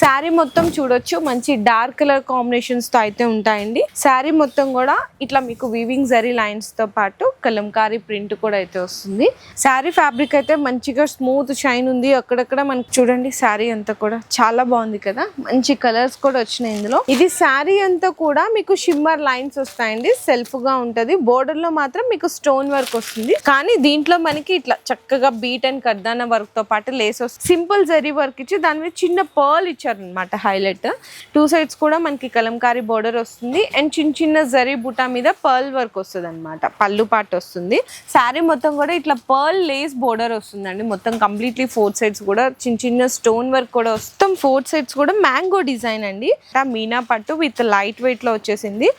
శారీ మొత్తం చూడొచ్చు. మంచి డార్క్ కలర్ కాంబినేషన్స్తో అయితే ఉంటాయండి. శారీ మొత్తం కూడా ఇట్లా మీకు వీవింగ్ జరీ లైన్స్తో పాటు కలంకారీ ప్రింట్ కూడా అయితే వస్తుంది. శారీ ఫ్యాబ్రిక్ అయితే మంచిగా స్మూత్ షైన్ ఉంది. అక్కడక్కడ మనకి చూడండి శారీ అంతా కూడా చాలా బాగుంది కదా. మంచి కలర్స్ కూడా వచ్చినాయి ఇందులో. ఇది శారీ అంతా కూడా మీకు షిమ్మర్ లైన్స్ వస్తాయండి. సెల్ఫ్గా ఉంటది. బోర్డర్లో మాత్రం మీకు స్టోన్ వర్క్ వస్తుంది. కానీ దీంట్లో మనకి ఇట్లా చక్కగా బీట్ అండ్ కర్దాన వర్క్తో పాటు లేస్ వస్తుంది. సింపుల్ జరీ వర్క్ ఇచ్చి దాని మీద చిన్న పర్ల్ ఇచ్చారనమాట హైలైట్ టూ సైడ్స్ కూడా మనకి కలంకారీ బోర్డర్ వస్తుంది. అండ్ చిన్న చిన్న జరీ బుటా మీద పర్ల్ వర్క్ వస్తుంది అనమాట పళ్ళు పాట వస్తుంది. శారీ మొత్తం కూడా ఇట్లా పర్ల్ లేస్ బోర్డర్ వస్తుందండి. మొత్తం కంప్లీట్లీ ఫోర్ సైడ్స్ కూడా చిన్న చిన్న స్టోన్ వర్క్ కూడా వస్తుంది. ఫోర్ సైడ్స్ కూడా మ్యాంగో డిజైన్ అండి. మీనా పట్టు విత్ లైట్ వెయిట్లో వచ్చేసింది.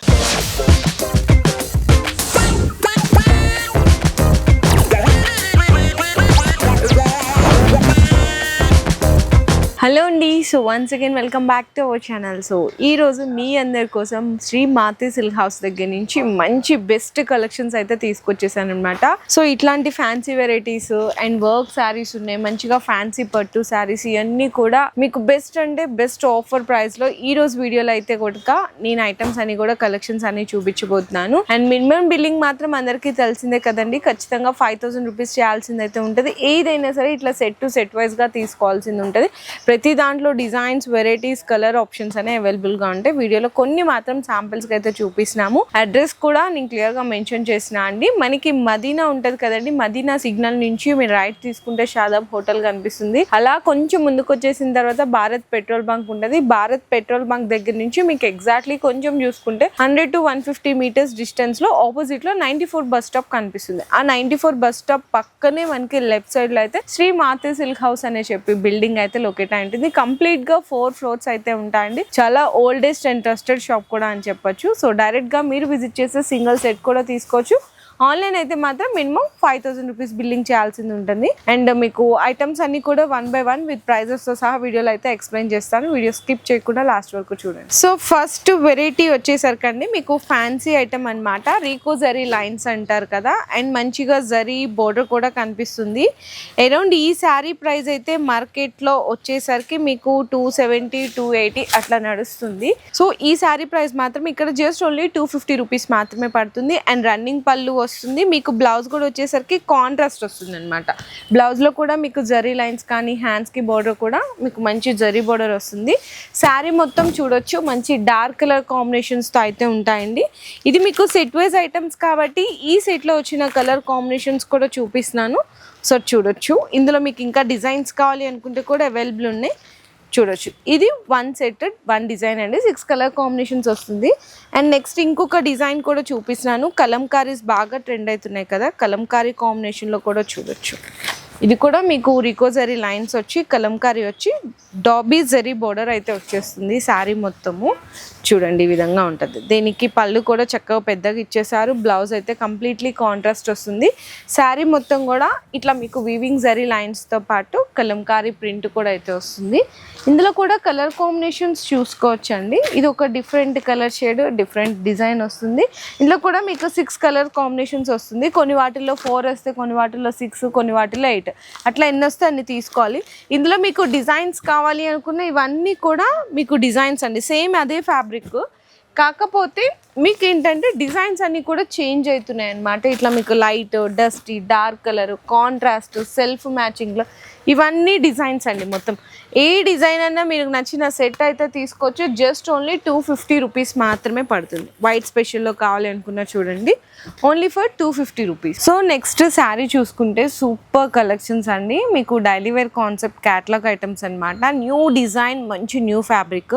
హలో అండి. So once again welcome back to our channel so ఈ రోజు మీ అందరి కోసం శ్రీ మాతి సిల్క్ హౌస్ దగ్గర నుంచి మంచి బెస్ట్ కలెక్షన్స్ అయితే తీసుకొచ్చేసాను అనమాట సో ఇట్లాంటి fancy varieties and work saris ఉన్నాయి. మంచిగా ఫ్యాన్సీ పట్టు శారీస్ ఇవన్నీ కూడా మీకు బెస్ట్ అంటే బెస్ట్ ఆఫర్ ప్రైస్లో ఈ రోజు వీడియోలో అయితే కూడా నేను ఐటమ్స్ అన్ని కూడా కలెక్షన్స్ అన్ని చూపించబోతున్నాను. అండ్ మినిమం బిల్లింగ్ మాత్రం అందరికీ తెలిసిందే కదండి. ఖచ్చితంగా ఫైవ్ థౌసండ్ రూపీస్ చేయాల్సింది అయితే ఉంటుంది. ఏదైనా సరే ఇట్లా సెట్ టు సెట్ వైజ్గా తీసుకోవాల్సింది ఉంటుంది. ప్రతి దాంట్లో డిజైన్స్ వెరైటీస్ కలర్ ఆప్షన్స్ అనే అవైలబుల్గా ఉంటాయి. వీడియోలో కొన్ని మాత్రం శాంపిల్స్ అయితే చూపిస్తున్నాము. అడ్రస్ కూడా నేను క్లియర్గా మెన్షన్ చేసిన అండి. మనకి మదీనా ఉంటది కదండి. మదీనా సిగ్నల్ నుంచి మీరు రైట్ తీసుకుంటే షాదాబ్ హోటల్ కనిపిస్తుంది. అలా కొంచెం ముందుకు వచ్చేసిన తర్వాత భారత్ పెట్రోల్ బంక్ ఉంటుంది. భారత్ పెట్రోల్ బంక్ దగ్గర నుంచి మీకు ఎగ్జాక్ట్లీ కొంచెం చూసుకుంటే hundred to one fifty meters డిస్టెన్స్లో ఆపోజిట్లో నైన్టీ ఫోర్ బస్ స్టాప్ కనిపిస్తుంది. ఆ నైన్టీ ఫోర్ బస్ స్టాప్ పక్కనే మనకి లెఫ్ట్ సైడ్లో అయితే శ్రీ మాతే సిల్క్ హౌస్ అనే చెప్పి బిల్డింగ్ అయితే లొకేట్ అయి ఇది కంప్లీట్గా ఫోర్ ఫ్లోర్స్ అయితే ఉంటాయండి. చాలా ఓల్డెస్ట్ అండ్ ట్రస్టెడ్ షాప్ కూడా అని చెప్పొచ్చు. సో డైరెక్ట్గా మీరు విజిట్ చేసే సింగిల్ సెట్ కూడా తీసుకోవచ్చు. ఆన్లైన్ అయితే మాత్రం minimum five thousand rupees billing చేయాల్సింది ఉంటుంది. అండ్ మీకు ఐటమ్స్ అన్ని కూడా వన్ బై వన్ విత్ ప్రైజెస్తో సహా వీడియోలో అయితే ఎక్స్ప్లెయిన్ చేస్తాను. వీడియో స్కిప్ చేయకుండా లాస్ట్ వరకు చూడండి. సో ఫస్ట్ వెరైటీ వచ్చేసరికి అండి మీకు ఫ్యాన్సీ ఐటమ్ అన్నమాట. రీకో జరీ లైన్స్ అంటారు కదా అండ్ మంచిగా జరీ బోర్డర్ కూడా కనిపిస్తుంది. అరౌండ్ ఈ శారీ ప్రైస్ అయితే మార్కెట్లో వచ్చేసరికి మీకు టూ సెవెంటీ టూ ఎయిటీ అట్లా నడుస్తుంది. సో ఈ శారీ ప్రైస్ మాత్రం ఇక్కడ just only two fifty rupees మాత్రమే పడుతుంది. అండ్ రన్నింగ్ పళ్ళు వస్తుంది. మీకు బ్లౌజ్ కూడా వచ్చేసరికి కాంట్రాస్ట్ వస్తుంది అనమాట బ్లౌజ్లో కూడా మీకు జరీ లైన్స్ కానీ హ్యాండ్స్కి బోర్డర్ కూడా మీకు మంచి జరీ బోర్డర్ వస్తుంది. శారీ మొత్తం చూడొచ్చు. మంచి డార్క్ కలర్ కాంబినేషన్స్తో అయితే ఉంటాయండి. ఇది మీకు సెట్ వైజ్ ఐటమ్స్ కాబట్టి ఈ సెట్లో వచ్చిన కలర్ కాంబినేషన్స్ కూడా చూపిస్తున్నాను. సో చూడొచ్చు. ఇందులో మీకు ఇంకా డిజైన్స్ కావాలి అనుకుంటే కూడా అవైలబుల్ ఉన్నాయి. చూడొచ్చు. ఇది వన్ సెట్ వన్ డిజైన్ అండి. సిక్స్ కలర్ కాంబినేషన్స్ వస్తుంది. అండ్ నెక్స్ట్ ఇంకొక డిజైన్ కూడా చూపిస్తున్నాను. కలంకారీస్ బాగా ట్రెండ్ అవుతున్నాయి కదా. కలంకారీ కాంబినేషన్లో కూడా చూడొచ్చు. ఇది కూడా మీకు రికో జరీ లైన్స్ వచ్చి కలంకారీ వచ్చి డాబీ జరీ బోర్డర్ అయితే వచ్చేస్తుంది శారీ మొత్తము. చూడండి ఈ విధంగా ఉంటుంది. దీనికి పళ్ళు కూడా చక్కగా పెద్దగా ఇచ్చేసారు బ్లౌజ్ అయితే కంప్లీట్లీ కాంట్రాస్ట్ వస్తుంది. శారీ మొత్తం కూడా ఇట్లా మీకు వీవింగ్ జరీ లైన్స్తో పాటు కలంకారీ ప్రింట్ కూడా అయితే వస్తుంది. ఇందులో కూడా కలర్ కాంబినేషన్స్ చూసుకోవచ్చండి. ఇది ఒక different colour shade different design వస్తుంది. ఇందులో కూడా మీకు సిక్స్ కలర్ కాంబినేషన్స్ వస్తుంది. కొన్ని వాటిల్లో ఫోర్ వస్తే కొన్ని వాటిల్లో సిక్స్ కొన్ని వాటిల్లో ఎయిట్ అట్లా ఎన్ని వస్తే అన్ని తీసుకోవాలి. ఇందులో మీకు డిజైన్స్ కావాలి అనుకున్న ఇవన్నీ కూడా మీకు డిజైన్స్ అండి. సేమ్ అదే ఫ్యాబ్రిక్ కాకపోతే మీకు ఏంటంటే డిజైన్స్ అన్నీ కూడా చేంజ్ అవుతున్నాయి అన్నమాట. ఇట్లా మీకు light dusty dark colour contrast self మ్యాచింగ్లో ఇవన్నీ డిజైన్స్ అండి మొత్తం. ఏ డిజైన్ అన్నా మీకు నచ్చిన సెట్ అయితే తీసుకోవచ్చు. Just only two fifty rupees మాత్రమే పడుతుంది. వైట్ స్పెషల్లో కావాలి అనుకున్నా చూడండి. Only for two fifty rupees so next sari చూసుకుంటే సూపర్ కలెక్షన్స్ అండి. మీకు daily wear concept catalogue items అన్నమాట. న్యూ డిజైన్ మంచి న్యూ ఫ్యాబ్రిక్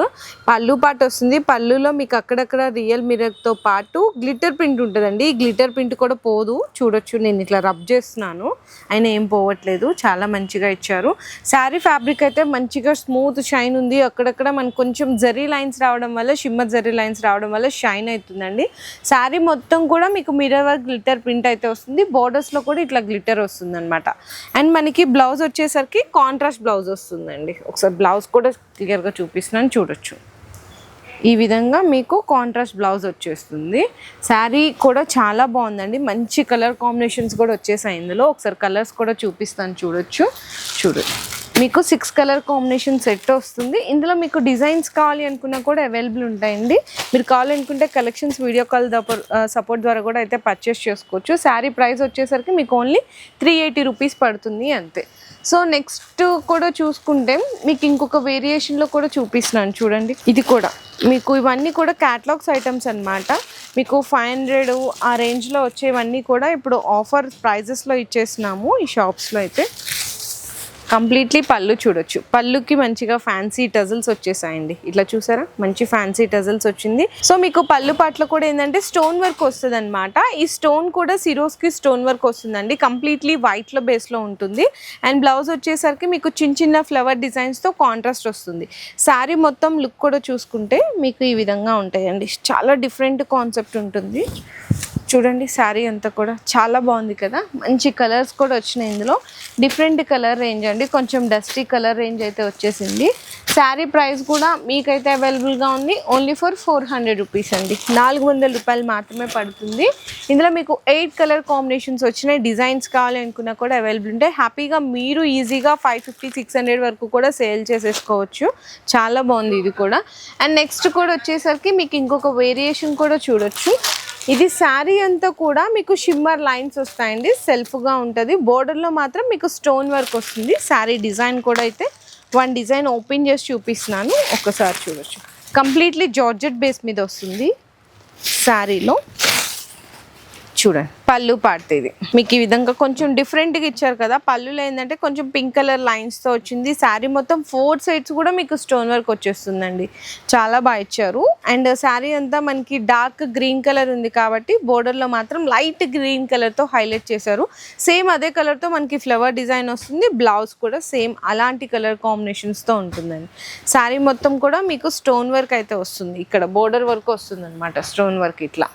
పళ్ళు పాటు వస్తుంది. పళ్ళులో మీకు అక్కడక్కడ రియల్ మిరర్తో పాటు గ్లిటర్ ప్రింట్ ఉంటుందండి. గ్లిటర్ ప్రింట్ కూడా పోదు. చూడొచ్చు నేను ఇట్లా రబ్ చేస్తున్నాను. అయినా ఏం పోవట్లేదు. చాలా మంచిగా ఇచ్చారు. శారీ ఫ్యాబ్రిక్ అయితే మంచి మంచిగా స్మూత్ షైన్ ఉంది. అక్కడక్కడ మనకు కొంచెం జరీ లైన్స్ రావడం వల్ల షిమ్మర్ జరీ లైన్స్ రావడం వల్ల షైన్ అవుతుందండి. శారీ మొత్తం కూడా మీకు మిర్రర్ వర్క్ గ్లిటర్ ప్రింట్ అయితే వస్తుంది. బోర్డర్స్లో కూడా ఇట్లా గ్లిటర్ వస్తుంది అనమాట అండ్ మనకి బ్లౌజ్ వచ్చేసరికి కాంట్రాస్ట్ బ్లౌజ్ వస్తుందండి. ఒకసారి బ్లౌజ్ కూడా క్లియర్గా చూపిస్తున్నాను చూడొచ్చు. ఈ విధంగా మీకు కాంట్రాస్ట్ బ్లౌజ్ వచ్చేస్తుంది. శారీ కూడా చాలా బాగుందండి. మంచి కలర్ కాంబినేషన్స్ కూడా వచ్చేసాయి ఇందులో. ఒకసారి కలర్స్ కూడా చూపిస్తాను చూడొచ్చు. చూడొచ్చు మీకు సిక్స్ కలర్ కాంబినేషన్ సెట్ వస్తుంది. ఇందులో మీకు డిజైన్స్ కావాలి అనుకున్నా కూడా అవైలబుల్ ఉంటాయండి. మీరు కావాలనుకుంటే కలెక్షన్స్ వీడియో కాల్ సపోర్ట్ ద్వారా కూడా అయితే పర్చేస్ చేసుకోవచ్చు. శారీ ప్రైస్ వచ్చేసరికి మీకు ఓన్లీ త్రీ ఎయిటీ రూపీస్ పడుతుంది అంతే. సో నెక్స్ట్ కూడా చూసుకుంటే మీకు ఇంకొక వేరియేషన్లో కూడా చూపిస్తున్నాను చూడండి. ఇది కూడా. మీకు ఇవన్నీ కూడా క్యాటలాగ్స్ ఐటమ్స్ అన్నమాట. మీకు ఫైవ్ హండ్రెడ్ ఆ రేంజ్లో వచ్చేవన్నీ కూడా ఇప్పుడు ఆఫర్ ప్రైజెస్లో ఇచ్చేసినాము ఈ షాప్స్లో అయితే. కంప్లీట్లీ పళ్ళు చూడొచ్చు. పళ్ళుకి మంచిగా ఫ్యాన్సీ టజల్స్ వచ్చేసాయండి. ఇట్లా చూసారా? మంచి ఫ్యాన్సీ టజల్స్ వచ్చింది. సో మీకు పళ్ళు పాటలో కూడా ఏంటంటే స్టోన్ వర్క్ వస్తుంది అనమాట ఈ స్టోన్ కూడా సిరోస్కి స్టోన్ వర్క్ వస్తుందండి. కంప్లీట్లీ వైట్లో బేస్లో ఉంటుంది. అండ్ బ్లౌజ్ వచ్చేసరికి మీకు చిన్న చిన్న ఫ్లవర్ డిజైన్స్తో కాంట్రాస్ట్ వస్తుంది. శారీ మొత్తం లుక్ కూడా చూసుకుంటే మీకు ఈ విధంగా ఉంటాయండి. చాలా డిఫరెంట్ కాన్సెప్ట్ ఉంటుంది. చూడండి శారీ అంతా కూడా చాలా బాగుంది కదా. మంచి కలర్స్ కూడా వచ్చినాయి ఇందులో. డిఫరెంట్ కలర్ రేంజ్ అండి. కొంచెం డస్టీ కలర్ రేంజ్ అయితే వచ్చేసింది. శారీ ప్రైస్ కూడా మీకైతే అవైలబుల్గా ఉంది. Only for four hundred rupees అండి. నాలుగు వందల రూపాయలు మాత్రమే పడుతుంది. ఇందులో మీకు ఎయిట్ కలర్ కాంబినేషన్స్ వచ్చినాయి. డిజైన్స్ కావాలి అనుకున్నా కూడా అవైలబుల్ ఉంటాయి. హ్యాపీగా మీరు ఈజీగా ఫైవ్ ఫిఫ్టీ సిక్స్ హండ్రెడ్ వరకు కూడా సేల్ చేసేసుకోవచ్చు. చాలా బాగుంది ఇది కూడా. అండ్ నెక్స్ట్ కూడా వచ్చేసరికి మీకు ఇంకొక వేరియేషన్ కూడా చూడొచ్చు. ఇది శారీ అంతా కూడా మీకు షిమ్మర్ లైన్స్ వస్తాయండి. సెల్ఫ్గా ఉంటుంది. బోర్డర్లో మాత్రం మీకు స్టోన్ వర్క్ వస్తుంది. శారీ డిజైన్ కూడా అయితే వన్ డిజైన్ ఓపెన్ చేసి చూపిస్తున్నాను. ఒకసారి చూడొచ్చు. కంప్లీట్లీ జార్జెట్ బేస్ మీద వస్తుంది. శారీలో చూడండి పళ్ళు పార్ట్ ఇది మీకు ఈ విధంగా కొంచెం డిఫరెంట్గా ఇచ్చారు కదా పళ్ళులో ఏంటంటే కొంచెం పింక్ కలర్ లైన్స్తో వచ్చింది. శారీ మొత్తం ఫోర్ సైడ్స్ కూడా మీకు స్టోన్ వర్క్ వచ్చేస్తుందండి. చాలా బాగా ఇచ్చారు. అండ్ శారీ అంతా మనకి డార్క్ గ్రీన్ కలర్ ఉంది కాబట్టి బోర్డర్లో మాత్రం లైట్ గ్రీన్ కలర్తో హైలైట్ చేశారు. సేమ్ అదే కలర్తో మనకి ఫ్లవర్ డిజైన్ వస్తుంది. బ్లౌజ్ కూడా సేమ్ అలాంటి కలర్ కాంబినేషన్స్తో ఉంటుందండి. శారీ మొత్తం కూడా మీకు స్టోన్ వర్క్ అయితే వస్తుంది. ఇక్కడ బోర్డర్ వర్క్ వస్తుంది అనమాట స్టోన్ వర్క్ ఇట్లా.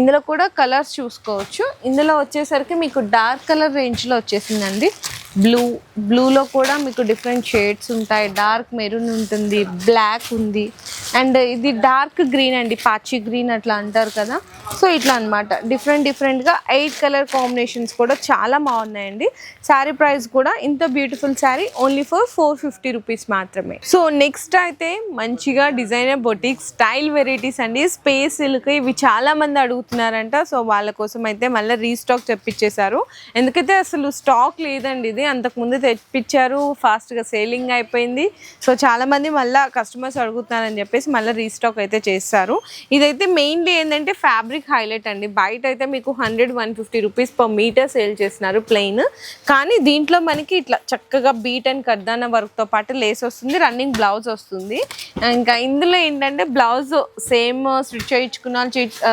ఇందులో కూడా కలర్స్ చూసుకో చూసుకోవచ్చు ఇందులో వచ్చేసరికి మీకు డార్క్ కలర్ రేంజ్లో వచ్చేసిందండి. బ్లూ బ్లూలో కూడా మీకు డిఫరెంట్ షేడ్స్ ఉంటాయి. డార్క్ మెరూన్ ఉంటుంది బ్లాక్ ఉంది. అండ్ ఇది డార్క్ గ్రీన్ అండి పాచి గ్రీన్ అట్లా అంటారు కదా. సో ఇట్లా అనమాట డిఫరెంట్ డిఫరెంట్గా ఎయిట్ కలర్ కాంబినేషన్స్ కూడా చాలా బాగున్నాయండి. శారీ ప్రైస్ కూడా ఇంత beautiful sari only for four fifty rupees మాత్రమే. సో నెక్స్ట్ అయితే మంచిగా డిజైనర్ బొటిక్ స్టైల్ వెరైటీస్ అండి. స్పేస్ సిల్క్ ఇవి చాలా మంది అడుగుతున్నారంట. సో వాళ్ళ కోసం అయితే మళ్ళీ రీస్టాక్ తెప్పించేశారు. ఎందుకైతే అసలు స్టాక్ లేదండి ఇది అంతకుముందు తెప్పించారు. ఫాస్ట్గా సేలింగ్ అయిపోయింది. సో చాలా మంది మళ్ళీ కస్టమర్స్ అడుగుతున్నారని చెప్పేసి మళ్ళీ రీస్టాక్ అయితే చేస్తారు. ఇదైతే మెయిన్లీ ఏంటంటే ఫ్యాబ్రిక్ హైలైట్ అండి. బయట అయితే మీకు hundred one fifty rupees per meter sale చేస్తున్నారు ప్లెయిన్ కానీ దీంట్లో మనకి ఇట్లా చక్కగా బీట్ అండ్ కర్దాన వర్క్తో పాటు లేస్ వస్తుంది రన్నింగ్ బ్లౌజ్ వస్తుంది. ఇంకా ఇందులో ఏంటంటే బ్లౌజ్ సేమ్ స్టిచ్ చేయించుకున్న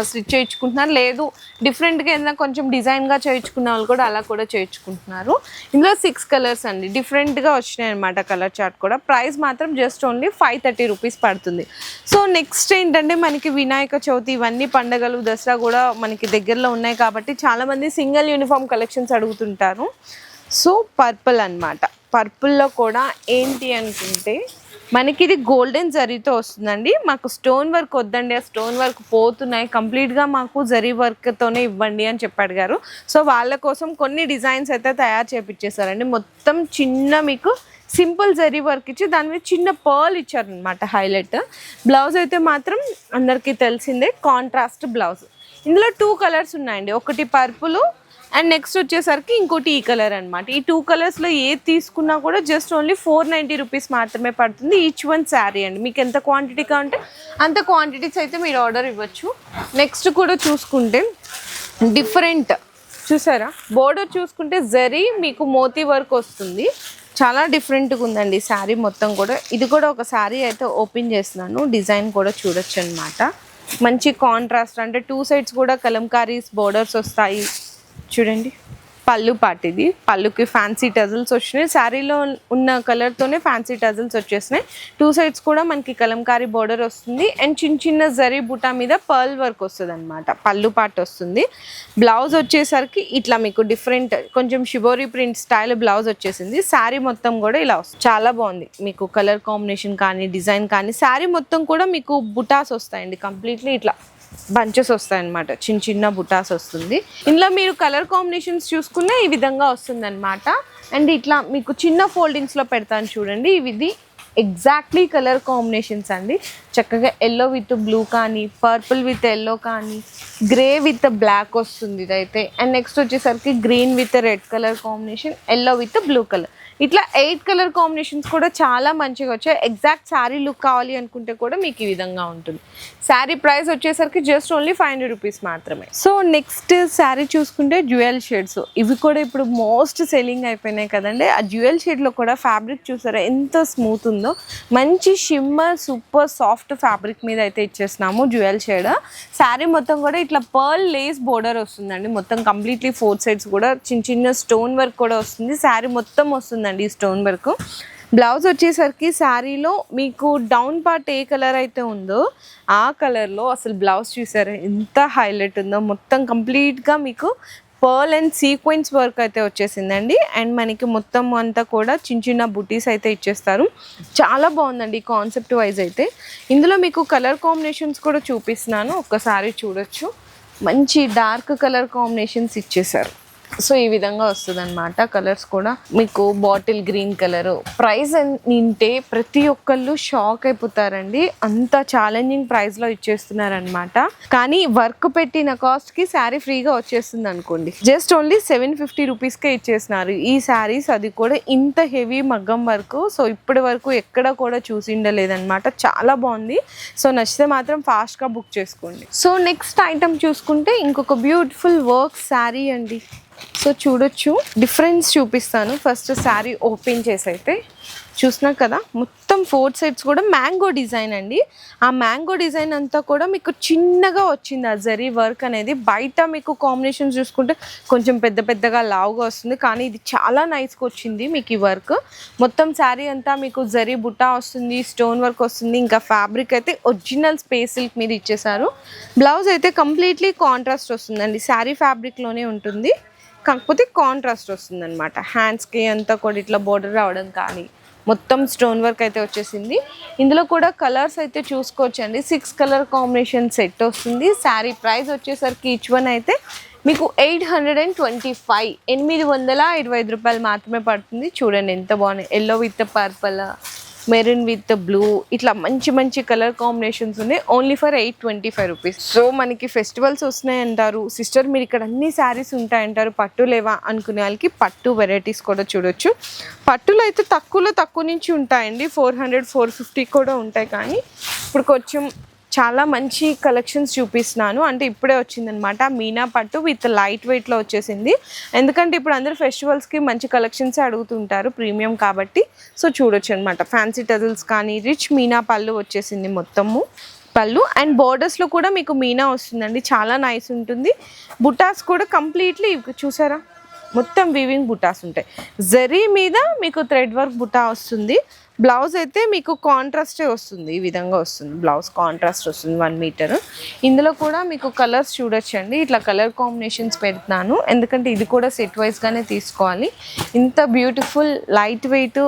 స్టిచ్ చేయించుకుంటున్నారు. లేదు డిఫరెంట్గా ఏదైనా కొంచెం డిజైన్గా చేయించుకున్న వాళ్ళు కూడా అలా కూడా చేయించుకుంటున్నారు. ఇందులో సిక్స్ కలర్స్ అండి. డిఫరెంట్గా వచ్చినాయి అనమాట కలర్ చార్ట్ కూడా. ప్రైస్ మాత్రం just only five thirty rupees పడుతుంది. సో నెక్స్ట్ ఏంటంటే మనకి వినాయక చవితి ఇవన్నీ పండగలు దసరా కూడా మనకి దగ్గరలో ఉన్నాయి కాబట్టి చాలామంది సింగిల్ యూనిఫామ్ కలెక్షన్స్ అడుగుతుంటారు. సో పర్పుల్ అన్నమాట. పర్పుల్లో కూడా ఏంటి అనుకుంటే మనకి ఇది గోల్డెన్ జరీతో వస్తుందండి. మాకు స్టోన్ వర్క్ వద్దండి. ఆ స్టోన్ వర్క్ పోతున్నాయి. కంప్లీట్గా మాకు జరీ వర్క్తోనే ఇవ్వండి అని చెప్పాడు గారు సో వాళ్ళ కోసం కొన్ని డిజైన్స్ అయితే తయారు చేపించేశారండి మొత్తం చిన్న మీకు సింపుల్ జరీ వర్క్ ఇచ్చి దాని మీద చిన్న పర్ల్ ఇచ్చారనమాట హైలైట్ బ్లౌజ్ అయితే మాత్రం అందరికీ తెలిసిందే. కాంట్రాస్ట్ బ్లౌజ్ ఇందులో టూ కలర్స్ ఉన్నాయండి. ఒకటి పర్పుల్ అండ్ నెక్స్ట్ వచ్చేసరికి ఇంకోటి ఈ కలర్ అనమాట ఈ టూ కలర్స్లో ఏది తీసుకున్నా కూడా just only four ninety rupees మాత్రమే పడుతుంది ఈచ్ వన్ శారీ అండి. మీకు ఎంత క్వాంటిటీ కావాలంటే అంత క్వాంటిటీస్ అయితే మీరు ఆర్డర్ ఇవ్వచ్చు. నెక్స్ట్ కూడా చూసుకుంటే డిఫరెంట్ చూసారా? బోర్డర్ చూసుకుంటే జరీ మీకు మోతీ వర్క్ వస్తుంది. చాలా డిఫరెంట్గా ఉందండి శారీ మొత్తం కూడా. ఇది కూడా ఒక శారీ అయితే ఓపెన్ చేస్తున్నాను. డిజైన్ కూడా చూడొచ్చు అనమాట మంచి కాంట్రాస్ట్ అంటే టూ సైడ్స్ కూడా కలంకారీస్ బోర్డర్స్ వస్తాయి. చూడండి. పళ్ళు పాట ఇది పళ్ళుకి ఫ్యాన్సీ టజల్స్ వచ్చినాయి. శారీలో ఉన్న కలర్తోనే ఫ్యాన్సీ టజల్స్ వచ్చేసినాయి. టూ సైడ్స్ కూడా మనకి కలంకారీ బోర్డర్ వస్తుంది. అండ్ చిన్న చిన్న జరీ బుటా మీద పర్ల్ వర్క్ వస్తుంది అనమాట పళ్ళు పాట వస్తుంది. బ్లౌజ్ వచ్చేసరికి ఇట్లా మీకు డిఫరెంట్ కొంచెం షిబోరీ ప్రింట్ స్టైల్ బ్లౌజ్ వచ్చేసింది. శారీ మొత్తం కూడా ఇలా వస్తుంది. చాలా బాగుంది. మీకు కలర్ కాంబినేషన్ కానీ డిజైన్ కానీ శారీ మొత్తం కూడా మీకు బుటాస్ వస్తాయండి. కంప్లీట్లీ ఇట్లా. బంచెస్ వస్తాయి అనమాట చిన్న చిన్న బుటాస్ వస్తుంది. ఇందులో మీరు కలర్ కాంబినేషన్స్ చూసుకునే ఈ విధంగా వస్తుంది అనమాట అండ్ ఇట్లా మీకు చిన్న ఫోల్డింగ్స్లో పెడతాను చూడండి. ఇది ఎగ్జాక్ట్లీ కలర్ కాంబినేషన్స్ అండి. చక్కగా ఎల్లో విత్ బ్లూ కానీ పర్పుల్ విత్ ఎల్లో కానీ గ్రే విత్ బ్లాక్ వస్తుంది ఇదైతే. అండ్ నెక్స్ట్ వచ్చేసరికి green with red colour combination yellow with blue colour. ఇట్లా ఎయిట్ కలర్ కాంబినేషన్స్ కూడా చాలా మంచిగా వచ్చాయి. ఎగ్జాక్ట్ శారీ లుక్ కావాలి అనుకుంటే కూడా మీకు ఈ విధంగా ఉంటుంది. శారీ ప్రైస్ వచ్చేసరికి just only five hundred rupees మాత్రమే. సో నెక్స్ట్ శారీ చూసుకుంటే జ్యువెల్ షేడ్స్ ఇవి కూడా ఇప్పుడు మోస్ట్ సెల్లింగ్ అయిపోయినాయి కదండి. ఆ జ్యువెల్ షేడ్లో కూడా ఫ్యాబ్రిక్ చూసారా ఎంత స్మూత్ ఉందో. మంచి షిమ్మర్ సూపర్ సాఫ్ట్ ఫ్యాబ్రిక్ మీద అయితే ఇచ్చేస్తున్నాము జ్యువెల్ షేడ్ శారీ మొత్తం కూడా ఇట్లా పర్ల్ లేస్ బోర్డర్ వస్తుందండి. మొత్తం కంప్లీట్లీ ఫోర్ సైడ్స్ కూడా చిన్న చిన్న స్టోన్ వర్క్ కూడా వస్తుంది. శారీ మొత్తం వస్తుంది. వస్తుందండి స్టోన్ వర్క్. బ్లౌజ్ వచ్చేసరికి శారీలో మీకు డౌన్ పార్ట్ ఏ కలర్ అయితే ఉందో ఆ కలర్లో అసలు బ్లౌజ్ చూసారా ఎంత హైలైట్ ఉందో. మొత్తం కంప్లీట్గా మీకు పర్ల్ అండ్ సీక్వెన్స్ వర్క్ అయితే వచ్చేసిందండి. అండ్ మనకి మొత్తం అంతా కూడా చిన్న చిన్న బుటీస్ అయితే ఇచ్చేస్తారు. చాలా బాగుందండి కాన్సెప్ట్ వైజ్ అయితే. ఇందులో మీకు కలర్ కాంబినేషన్స్ కూడా చూపిస్తున్నాను. ఒక్కసారి చూడొచ్చు. మంచి డార్క్ కలర్ కాంబినేషన్స్ ఇచ్చేసారు. సో ఈ విధంగా వస్తుంది అనమాట కలర్స్ కూడా మీకు బాటిల్ గ్రీన్ కలర్ ప్రైస్ నింటే ప్రతి ఒక్కళ్ళు షాక్ అయిపోతారండి. అంత ఛాలెంజింగ్ ప్రైస్లో ఇచ్చేస్తున్నారనమాట కానీ వర్క్ పెట్టిన కాస్ట్కి శారీ ఫ్రీగా వచ్చేస్తుంది అనుకోండి just only seven fifty rupees కే ఇచ్చేస్తున్నారు. ఈ శారీస్ అది కూడా ఇంత హెవీ మగ్గం వర్క్ సో ఇప్పటి వరకు ఎక్కడ కూడా చూసిండలేదన్నమాట చాలా బాగుంది. సో నచ్చితే మాత్రం ఫాస్ట్గా బుక్ చేసుకోండి. సో నెక్స్ట్ ఐటమ్ చూసుకుంటే ఇంకొక బ్యూటిఫుల్ వర్క్ శారీ అండి. సో చూడొచ్చు. డిఫరెన్స్ చూపిస్తాను. ఫస్ట్ శారీ ఓపెన్ చేసి అయితే చూసినా కదా మొత్తం ఫోర్ సైడ్స్ కూడా మ్యాంగో డిజైన్ అండి. ఆ మ్యాంగో డిజైన్ అంతా కూడా మీకు చిన్నగా వచ్చింది. ఆ జరీ వర్క్ అనేది బయట మీకు కాంబినేషన్ చూసుకుంటే కొంచెం పెద్ద పెద్దగా లావుగా వస్తుంది. కానీ ఇది చాలా నైస్గా వచ్చింది మీకు ఈ వర్క్ మొత్తం శారీ అంతా మీకు జరీ బుట్ట వస్తుంది స్టోన్ వర్క్ వస్తుంది. ఇంకా ఫ్యాబ్రిక్ అయితే ఒరిజినల్ స్పేస్ సిల్క్ మీద ఇచ్చేసారు. బ్లౌజ్ అయితే కంప్లీట్లీ కాంట్రాస్ట్ వస్తుందండి. శారీ ఫ్యాబ్రిక్లోనే ఉంటుంది. కాకపోతే కాంట్రాస్ట్ వస్తుంది అనమాట హ్యాండ్స్కి అంతా కూడా ఇట్లా బోర్డర్ రావడం కానీ మొత్తం స్టోన్ వర్క్ అయితే వచ్చేసింది. ఇందులో కూడా కలర్స్ అయితే చూసుకోవచ్చండి. సిక్స్ కలర్ కాంబినేషన్ సెట్ వస్తుంది. శారీ ప్రైస్ వచ్చేసరికి ఈచ్ వన్ అయితే మీకు eight hundred and twenty five ఎనిమిది వందల ఇరవై ఐదు రూపాయలు మాత్రమే పడుతుంది. చూడండి ఎంత బాగున్నాయి. Yellow with purple maroon with blue ఇట్లా మంచి మంచి కలర్ కాంబినేషన్స్ ఉన్నాయి. Only for eight twenty five rupees so మనకి ఫెస్టివల్స్ వస్తున్నాయి అంటారు సిస్టర్ మీరు ఇక్కడ అన్ని శారీస్ ఉంటాయంటారు. పట్టు లేవా అనుకునే వాళ్ళకి పట్టు వెరైటీస్ కూడా చూడొచ్చు. పట్టులో అయితే తక్కువలో తక్కువ నుంచి ఉంటాయండి. ఫోర్ హండ్రెడ్ ఫోర్ ఫిఫ్టీ కూడా ఉంటాయి కానీ ఇప్పుడు కొంచెం చాలా మంచి కలెక్షన్స్ చూపిస్తున్నాను. అంటే ఇప్పుడే వచ్చిందనమాట మీనా పట్టు విత్ లైట్ వెయిట్లో వచ్చేసింది. ఎందుకంటే ఇప్పుడు అందరు ఫెస్టివల్స్కి మంచి కలెక్షన్స్ అడుగుతుంటారు ప్రీమియం కాబట్టి. సో చూడొచ్చు అనమాట ఫ్యాన్సీ టజల్స్ కానీ రిచ్ మీనా పళ్ళు వచ్చేసింది మొత్తము. పళ్ళు. అండ్ బోర్డర్స్లో కూడా మీకు మీనా వస్తుందండి. చాలా నైస్ ఉంటుంది. బుటాస్ కూడా కంప్లీట్లీ చూసారా? మొత్తం వీవింగ్ బుటాస్ ఉంటాయి. జరీ మీద మీకు థ్రెడ్ వర్క్ బుటా వస్తుంది. బ్లౌజ్ అయితే మీకు కాంట్రాస్టే వస్తుంది ఈ విధంగా వస్తుంది. బ్లౌజ్ కాంట్రాస్ట్ వస్తుంది వన్ మీటర్ ఇందులో కూడా మీకు కలర్స్ చూడొచ్చండి. ఇట్లా కలర్ కాంబినేషన్స్ పెడుతున్నాను. ఎందుకంటే ఇది కూడా సెట్ వైజ్గానే తీసుకోవాలి. ఇంత బ్యూటిఫుల్ లైట్ వెయిట్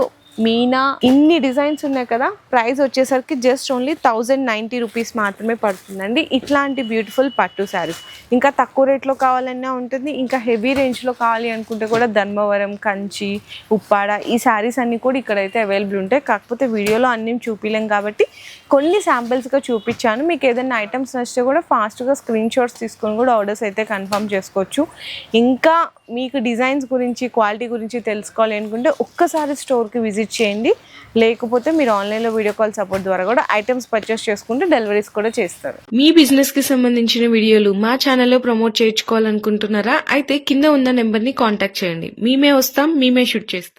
మీనా ఇన్ని డిజైన్స్ ఉన్నాయి కదా ప్రైస్ వచ్చేసరికి just only thousand ninety rupees మాత్రమే పడుతుందండి. ఇట్లాంటి బ్యూటిఫుల్ పట్టు శారీస్ ఇంకా తక్కువ రేట్లో కావాలన్నా ఉంటుంది ఇంకా హెవీ రేంజ్లో కావాలి అనుకుంటే కూడా ధర్మవరం కంచి ఉప్పాడ ఈ శారీస్ అన్నీ కూడా ఇక్కడైతే అవైలబుల్ ఉంటాయి. కాకపోతే వీడియోలో అన్నీ చూపించలేం కాబట్టి కొన్ని శాంపిల్స్గా చూపించాను. మీకు ఏదైనా ఐటమ్స్ నచ్చితే కూడా ఫాస్ట్గా స్క్రీన్ షాట్స్ తీసుకొని కూడా ఆర్డర్స్ అయితే కన్ఫర్మ్ చేసుకోవచ్చు. ఇంకా మీకు డిజైన్స్ గురించి క్వాలిటీ గురించి తెలుసుకోవాలి అనుకుంటే ఒక్కసారి స్టోర్కి విజిట్ చేయండి. లేకపోతే మీరు ఆన్లైన్లో వీడియో కాల్ సపోర్ట్ ద్వారా కూడా ఐటమ్స్ పర్చేస్ చేసుకుంటే డెలివరీస్ కూడా చేస్తారు. మీ బిజినెస్కి సంబంధించిన వీడియోలు మా ఛానల్లో ప్రమోట్ చేయించుకోవాలనుకుంటున్నారా? అయితే కింద ఉన్న నెంబర్ని కాంటాక్ట్ చేయండి. మేమే వస్తాం మేమే షూట్ చేస్తాం.